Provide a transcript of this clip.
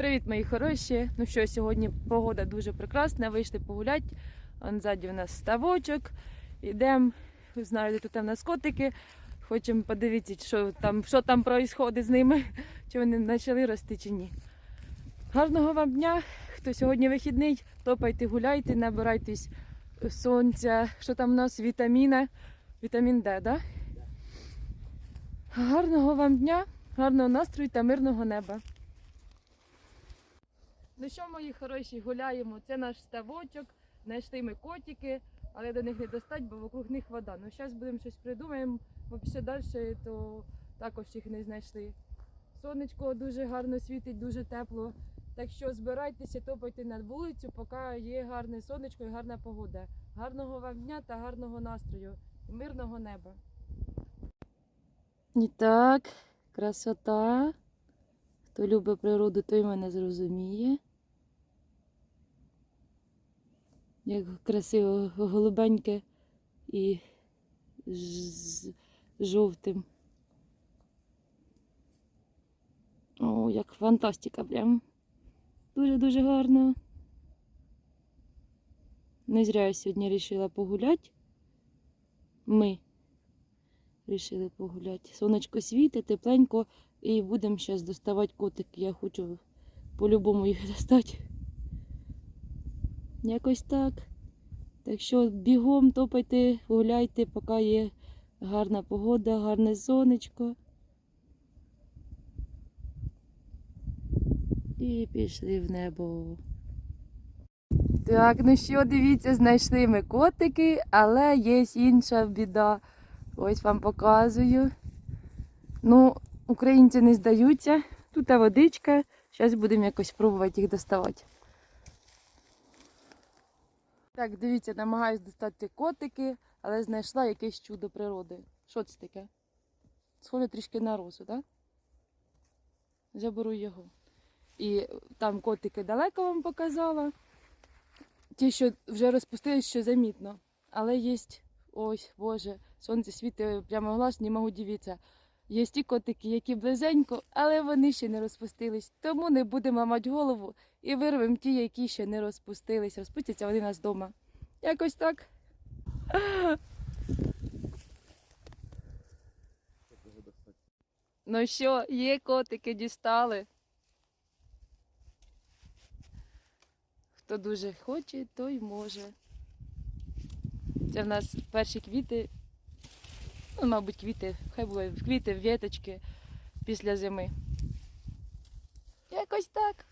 Привіт, мої хороші. Ну що, сьогодні погода дуже прекрасна. Вийшли погуляти. Он ззаді у нас ставочок. Йдемо, ви знаєте, тут у нас котики. Хочемо подивитися, що там, що там відбувається з ними, чи вони почали рости чи ні. Гарного вам дня! Хто сьогодні вихідний, топайте, гуляйте, набирайтесь сонця. Що там у нас? Вітаміна. Вітамін Д, да? Гарного вам дня, гарного настрою та мирного неба. Ну що, мої хороші, гуляємо. Це наш ставочок. Знайшли ми котики, але до них не достать, бо вокруг них вода. Ну зараз будемо щось придумаємо, бо пішли далі, то також їх не знайшли. Сонечко дуже гарно світить, дуже тепло. Так що збирайтеся, топайте на вулицю, поки є гарне сонечко і гарна погода. Гарного вам дня та гарного настрою і мирного неба. І так, красота. Хто любить природу, той мене зрозуміє. Як красиво голубеньке і з жовтим. О, як фантастика прям. Дуже-дуже гарно. Не зря я сьогодні вирішила погуляти. Ми вирішили погуляти. Сонечко світить, тепленько. І будемо зараз доставати котики. Я хочу по-любому їх достати. Якось так. Так що бігом топайте, гуляйте, поки є гарна погода, гарне сонечко. І пішли в небо. Так, ну що, дивіться, знайшли ми котики, але є інша біда. Ось вам показую. Ну, Українці не здаються. Тут водичка. Зараз будемо якось пробувати їх доставати. Так, дивіться, намагаюсь достати котики, але знайшла якесь чудо природи. Що це таке? Схоже трішки на росу, так? Заберу його. І там котики далеко вам показала. Ті, що вже розпустились, що замітно. Але є ось, боже, сонце світить прямо в глаз, не можу дивитися. Є ті котики, які близенько, але вони ще не розпустились. Тому не будемо ламати голову і вирвемо ті, які ще не розпустились. Розпустяться вони нас вдома. Якось так. Ну що, є котики, дістали. Хто дуже хоче, той може. Це в нас перші квіти Ну, мабуть, квіти, хай були квіти, віточки після зими. Якось так.